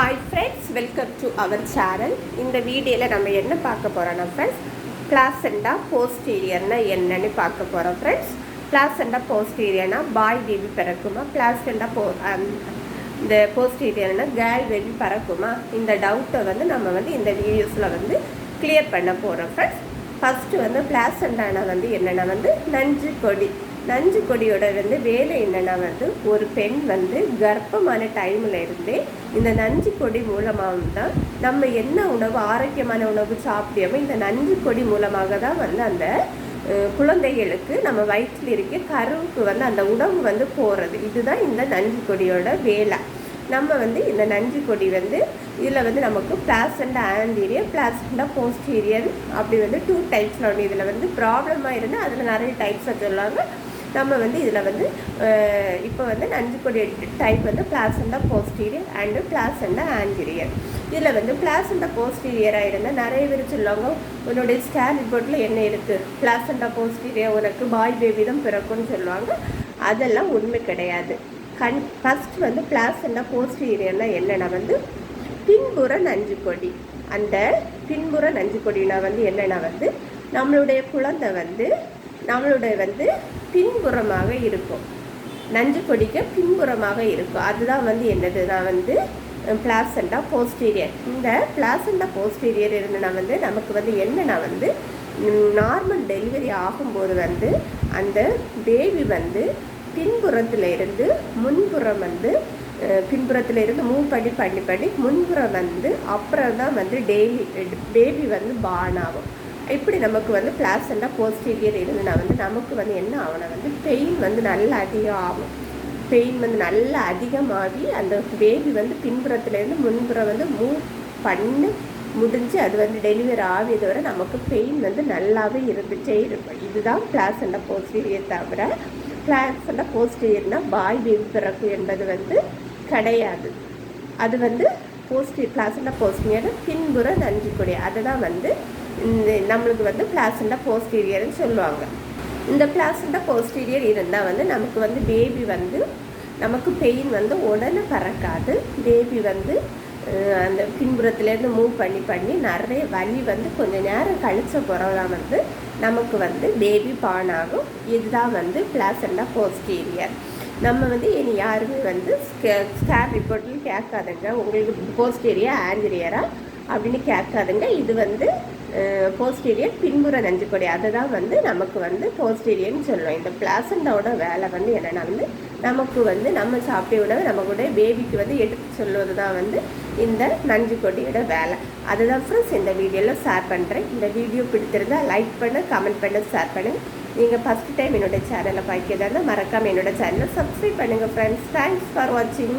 Hi friends welcome to our channel இந்த வீடியோவில் நம்ம என்ன பார்க்க போகிறோம்னா ஃப்ரெண்ட்ஸ் பிளாசண்டா போஸ்டீரியர்னா என்னன்னு பார்க்க போகிறோம் ஃப்ரெண்ட்ஸ் பிளாசண்டா போஸ்டீரியர்னா பாய் பேபி பிறக்குமா? பிளாசண்டா போ இந்த போஸ்டீரியர்னா கேர்ள் பேபி பிறக்குமா? இந்த டவுட்டை வந்து நம்ம வந்து இந்த வீடியோஸில் வந்து கிளியர் பண்ண போகிறோம் ஃப்ரெண்ட்ஸ் ஃபஸ்ட்டு வந்து பிளாசண்டானா வந்து என்னென்னா வந்து நஞ்சு கொடி. நஞ்சு கொடியோட வந்து வேலை என்னென்னா வந்து ஒரு பெண் வந்து கர்ப்பமான டைமில் இருந்தே இந்த நஞ்சு கொடி மூலமாக தான் நம்ம என்ன உணவு ஆரோக்கியமான உணவு சாப்பிடாம இந்த நஞ்சு கொடி மூலமாக தான் வந்து அந்த குழந்தைகளுக்கு நம்ம வயிற்றில் இருக்க கருவுக்கு வந்து அந்த உணவு வந்து போகிறது இதுதான் இந்த நஞ்சு கொடியோட வேலை. நம்ம வந்து இந்த நஞ்சு கொடி வந்து இதில் வந்து நமக்கு பிளாசண்டா ஆண்டீரியர் பிளாசண்டா போஸ்டீரியர் அப்படி வந்து டூ டைப்ஸில் ஒன்று இதில் வந்து ப்ராப்ளமாக இருந்தால் அதில் நிறைய டைப்ஸை சொல்லுவாங்க. நம்ம வந்து இதில் வந்து இப்போ வந்து நஞ்சு கொடி டைப் வந்து placenta posterior and placenta anterior இதில் வந்து பிளாசண்டா போஸ்டீரியராக இருந்தால் நிறைய பேர் சொல்லுவாங்க உன்னுடைய ஸ்கேன் ரிப்போர்ட்டில் என்ன இருக்குது பிளாசண்டா போஸ்டீரியர் உனக்கு பாய் பேபி தான் பிறக்கும்னு சொல்லுவாங்க. அதெல்லாம் உண்மை கிடையாது. கண் ஃபஸ்ட் வந்து பிளாசண்டா போஸ்டீரியர்னா என்னென்னா வந்து பின்புற நஞ்சு கொடி. அந்த பின்புற நஞ்சு கொடினா வந்து என்னென்னா வந்து நம்மளுடைய குழந்தை வந்து நம்மளுடைய வந்து பின்புறமாக இருக்கும். நஞ்சு கொடிக்கு பின்புறமாக இருக்கும். அதுதான் வந்து என்னதுன்னா வந்து பிளாசண்டா போஸ்டீரியர் இந்த பிளாசண்டா போஸ்டீரியர் இருந்தனா வந்து நமக்கு வந்து என்னன்னா வந்து நார்மல் டெலிவரி ஆகும்போது வந்து அந்த பேபி வந்து பின்புறத்தில் இருந்து முன்புறம் வந்து பின்புறத்தில் இருந்து மூவ் பண்ணி பண்ணி பண்ணி முன்புறம் வந்து அப்புறம் தான் வந்து டெய்லி பேபி வந்து பான் ஆகும். இப்படி நமக்கு வந்து பிளாசண்டா போஸ்டீரியர் இருந்துன்னா வந்து நமக்கு வந்து என்ன ஆகும்னா வந்து பெயின் வந்து நல்லா அதிகம் ஆகும் பெயின் வந்து நல்லா அதிகமாகி அந்த பேபி வந்து பின்புறத்துலேருந்து முன்புறம் வந்து மூவ் பண்ணி முடிஞ்சு அது வந்து டெலிவரி ஆகியது வரை நமக்கு பெயின் வந்து நல்லாவே இருந்துச்சே இருக்கும். இதுதான் பிளாசண்டா போஸ்டீரியர் தவிர பிளாசண்டா போஸ்டீரியர்னால் பாய் பேபி பிறப்பு என்பது வந்து கிடையாது. அது வந்து போஸ்டி பிளாசண்டா போஸ்டீரியர் பின்புற நஞ்சு கொடி அதுதான் வந்து இந்த நம்மளுக்கு வந்து பிளாசண்டா போஸ்டீரியர்னு சொல்லுவாங்க. இந்த பிளாசண்டா போஸ்டீரியர் இருந்தால் வந்து நமக்கு வந்து பேபி வந்து நமக்கு பெயின் வந்து உடனே பறக்காது. பேபி வந்து அந்த பின்புறத்துலேருந்து மூவ் பண்ணி பண்ணி நிறைய வலி வந்து கொஞ்சம் நேரம் கழிச்ச பிறகுதான் வந்து நமக்கு வந்து பேபி பான் ஆகும். இதுதான் வந்து பிளாசண்டா போஸ்டீரியர் நம்ம வந்து இனி யாருமே வந்து ஸ்கேர் ரிப்போர்ட்டில் கேட்காதுங்க. உங்களுக்கு போஸ்டீரியா ஆஞ்சரியரா அப்படின்னு கேட்காதுங்க. இது வந்து போஸ்டீரியர் பின்புற நஞ்சுக்கொடி. அதை தான் வந்து நமக்கு வந்து போஸ்டீரியர்னு சொல்லுவோம் இந்த பிளாசண்டாவோட வேலை வந்து என்னென்னா வந்து நமக்கு வந்து நம்ம சாப்பிட்ட உணவை நம்மளுடைய பேபிக்கு வந்து எடுத்து சொல்லுவது தான் வந்து இந்த நஞ்சு கொடியோட வேலை. அதுதான் ஃப்ரெண்ட்ஸ் இந்த வீடியோவில் ஷேர் பண்ணுறேன் இந்த வீடியோ பிடித்திருந்தா லைக் பண்ணு கமெண்ட் பண்ணு ஷேர் பண்ணுங்கள் நீங்கள் ஃபஸ்ட் டைம் என்னோட சேனலை பார்க்கிறதா இருந்தால் மறக்காமல் என்னோடய சேனலை சப்ஸ்கிரைப் பண்ணுங்கள் ஃப்ரெண்ட்ஸ் தேங்க்ஸ் ஃபார் வாட்சிங்